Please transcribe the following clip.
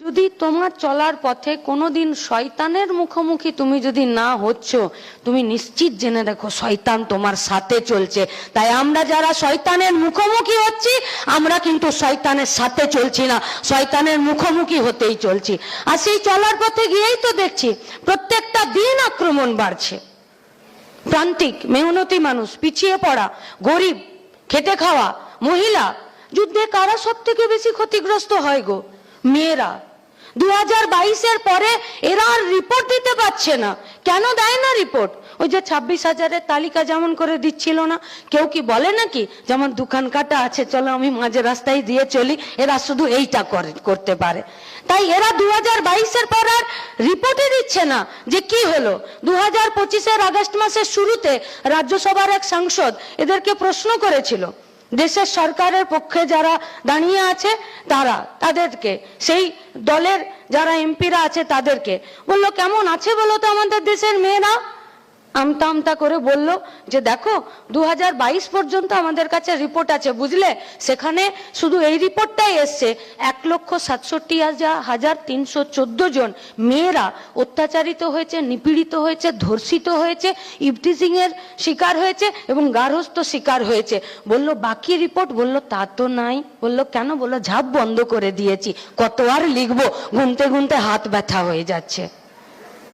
যদি তোমার চলার পথে কোনোদিন শয়তানের মুখোমুখি তুমি যদি না হচ্ছ, তুমি নিশ্চিত জেনে দেখো শয়তান তোমার সাথে চলছে। তাই আমরা যারা শয়তানের মুখোমুখি হচ্ছি, আমরা কিন্তু শয়তানের সাথে চলছি না। শয়তানের মুখোমুখি হতেই চলছি। আর সেই চলার পথে গিয়েই তো দেখছি, প্রত্যেকটা দিন আক্রমণ বাড়ছে। প্রান্তিক, মেহনতি মানুষ, পিছিয়ে পড়া, গরিব খেতে খাওয়া, মহিলা, যুদ্ধে কারা সব থেকে বেশি ক্ষতিগ্রস্ত হয় গো? মেয়েরা। দু হাজার বাইশের পরে এরা আর রিপোর্ট দিতে পারছে না। কেন দেয় না রিপোর্ট ওই যে ছাব্বিশ হাজারের তালিকা যেমন করে দিচ্ছিল না, কেউ কি বলে নাকি? যেমন দোকান কাটা আছে, চলো আমি মাঝে রাস্তায় দিয়ে চলি, এরা শুধু এইটা করে, করতে পারে। তাই এরা দু হাজার বাইশের পর আর রিপোর্টই দিচ্ছে না যে কি হলো। দু হাজার পঁচিশের আগস্ট মাসের শুরুতে রাজ্যসভার এক সাংসদ এদেরকে প্রশ্ন করেছিল দেশের সরকারের পক্ষে যারা দাঁড়িয়ে আছে, তারা, তাদেরকে, সেই দলের যারা এমপিরা আছে, তাদেরকে। বলল, কেমন আছে বলো তো আমাদের দেশের মেয়েরা? আমতা আমতা করে বলল যে দেখো দু হাজার বাইশ পর্যন্ত আমাদের কাছে রিপোর্ট আছে, বুঝলে? সেখানে শুধু এই রিপোর্টটাই এসছে। এক লক্ষ সাতষট্টি হাজার তিনশো জন মেয়েরা অত্যাচারিত হয়েছে, নিপীড়িত হয়েছে, ধর্ষিত হয়েছে ইফটিজিং এর শিকার হয়েছে এবং গার্হস্থ শিকার হয়েছে। বলল, বাকি রিপোর্ট বলল, তা তো নাই। বলল, কেন? বলল, ঝাপ বন্ধ করে দিয়েছি। কত আর লিখব? গুনতে গুনতে হাত ব্যথা হয়ে যাচ্ছে।